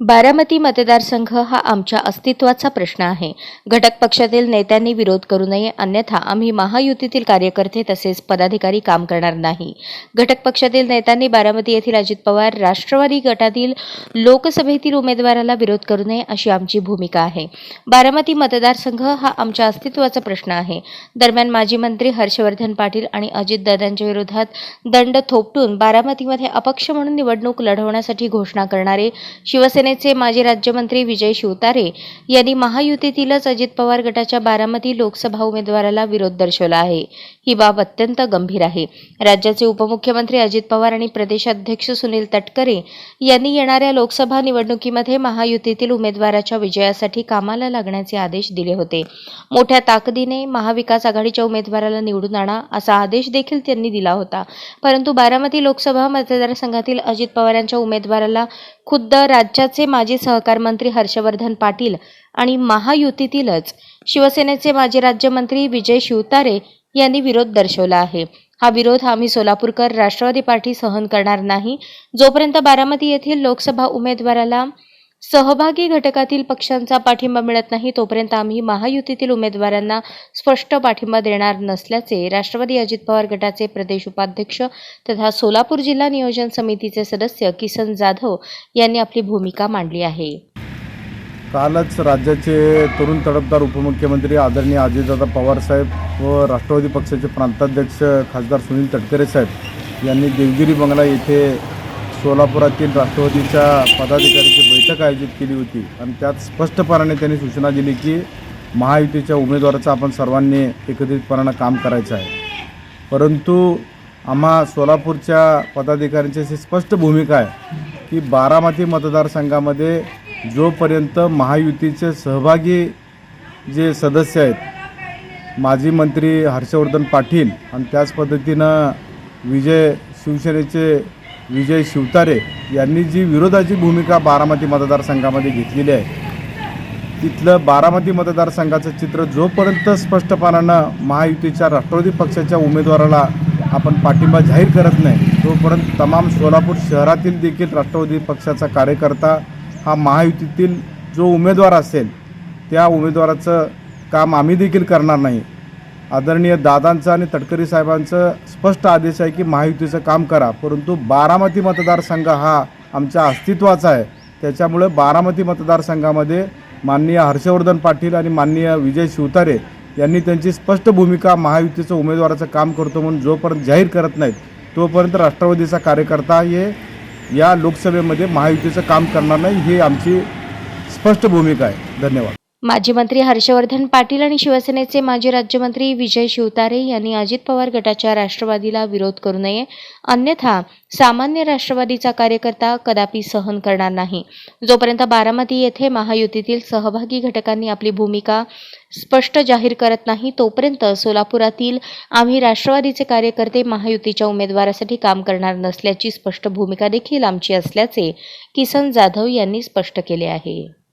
बारामती मतदारसंघ हा आमच्या अस्तित्वाचा प्रश्न आहे. घटक पक्षातील नेत्यांनी विरोध करू नये अन्यथा आम्ही महायुतीतील कार्यकर्ते तसेच पदाधिकारी काम करणार नाही. घटक पक्षातील नेत्यांनी बारामती येथील अजित पवार राष्ट्रवादी गटातील लोकसभेतील उमेदवाराला विरोध करू नये अशी आमची भूमिका आहे. बारामती मतदारसंघ हा आमच्या अस्तित्वाचा प्रश्न आहे. दरम्यान माजी मंत्री हर्षवर्धन पाटील आणि अजितदादांच्या विरोधात दंड थोपटून बारामतीमध्ये अपक्ष म्हणून निवडणूक लढवण्यासाठी घोषणा करणारे शिवसेना शिवसेनेचे माजी राज्यमंत्री विजय शिवतारे यांनी महायुतीतीलच अजित पवार गटाच्या बारामती लोकसभा उमेदवाराला विरोध दर्शवला आहे. ही बाब अत्यंत गंभीर आहे. राज्याचे उपमुख्यमंत्री अजित पवार आणि प्रदेशाध्यक्ष सुनील तटकरे यांनी येणाऱ्या लोकसभा निवडणुकीमध्ये महायुतीतील उमेदवाराच्या विजयासाठी कामाला लागण्याचे आदेश दिले होते. मोठ्या ताकदीने महाविकास आघाडीच्या उमेदवाराला निवडून आणा असा आदेश देखील त्यांनी दिला होता. परंतु बारामती लोकसभा मतदारसंघातील अजित पवारांच्या उमेदवाराला खुद्द राज्याचे माजी सहकार मंत्री हर्षवर्धन पाटील आणि महायुतीतीलच शिवसेनेचे माजी राज्यमंत्री विजय शिवतारे यांनी विरोध दर्शवला आहे. हा विरोध आम्ही सोलापूरकर राष्ट्रवादी पार्टी सहन करणार नाही. जोपर्यंत बारामती येथील लोकसभा उमेदवाराला सहभागी घटकातील पक्षांचा पाठिंबा मिळत नाही तोपर्यंत आम्ही महायुतीतील उमेदवारांना स्पष्ट पाठिंबा देणार नसल्याचे राष्ट्रवादी अजित पवार गटाचे प्रदेश उपाध्यक्ष तथा सोलापूर जिल्हा नियोजन समितीचे सदस्य किसन जाधव यांनी आपली भूमिका मांडली आहे. कालच राज्याचे तरुण तडफदार उपमुख्यमंत्री आदरणीय अजितदादा पवारसाहेब व राष्ट्रवादी पक्षाचे प्रांताध्यक्ष खासदार सुनील तटकरे साहेब यांनी देवगिरी बंगला येथे सोलापुरातील राष्ट्रवादीच्या पदाधिकाऱ्यांची बैठक आयोजित केली होती आणि त्यात स्पष्टपणाने त्यांनी सूचना दिली की महायुतीच्या उमेदवाराचं आपण सर्वांनी एकत्रितपणानं काम करायचं आहे. परंतु आम्हा सोलापूरच्या पदाधिकाऱ्यांची अशी स्पष्ट भूमिका आहे की बारामती मतदारसंघामध्ये जोपर्यंत महायुतीचे सहभागी जे सदस्य आहेत माजी मंत्री हर्षवर्धन पाटील आणि त्याच पद्धतीनं विजय शिवसेनेचे विजय शिवतारे यांनी जी विरोधाची भूमिका बारामती मतदारसंघामध्ये घेतलेली आहे तिथलं बारामती मतदारसंघाचं चित्र जोपर्यंत स्पष्टपणानं महायुतीच्या राष्ट्रवादी पक्षाच्या उमेदवाराला आपण पाठिंबा जाहीर करत नाही तोपर्यंत तमाम सोलापूर शहरातील देखील राष्ट्रवादी पक्षाचा कार्यकर्ता हा महायुतीतील जो उमेदवार असेल त्या उमेदवाराचं काम आम्ही देखील करणार नाही. आदरणीय दादांचं आणि तटकरी साहेबांचं स्पष्ट आदेश आहे की महायुतीचं काम करा परंतु बारामती मतदारसंघ हा आमच्या अस्तित्वाचा आहे. त्याच्यामुळे बारामती मतदारसंघामध्ये माननीय हर्षवर्धन पाटील आणि माननीय विजय शिवतारे यांनी त्यांची स्पष्ट भूमिका महायुतीचं उमेदवाराचं काम करतो म्हणून जोपर्यंत जाहीर करत नाहीत तोपर्यंत राष्ट्रवादीचा कार्यकर्ता हे या लोकसभेमध्ये महायुतीचं काम करणार नाही ही आमची स्पष्ट भूमिका आहे. धन्यवाद. माजी मंत्री हर्षवर्धन पाटील आणि शिवसेनेचे माजी राज्यमंत्री विजय शिवतारे यांनी अजित पवार गटाच्या राष्ट्रवादीला विरोध करू नये अन्यथा सामान्य राष्ट्रवादीचा कार्यकर्ता कदापि सहन करणार नाही. जोपर्यंत बारामती येथे महायुतीतील सहभागी घटकांनी आपली भूमिका स्पष्ट जाहीर करत नाही तोपर्यंत सोलापुरातील आम्ही राष्ट्रवादीचे कार्यकर्ते महायुतीच्या उमेदवारासाठी काम करणार नसल्याची स्पष्ट भूमिका देखील आमची असल्याचे किसन जाधव यांनी स्पष्ट केले आहे.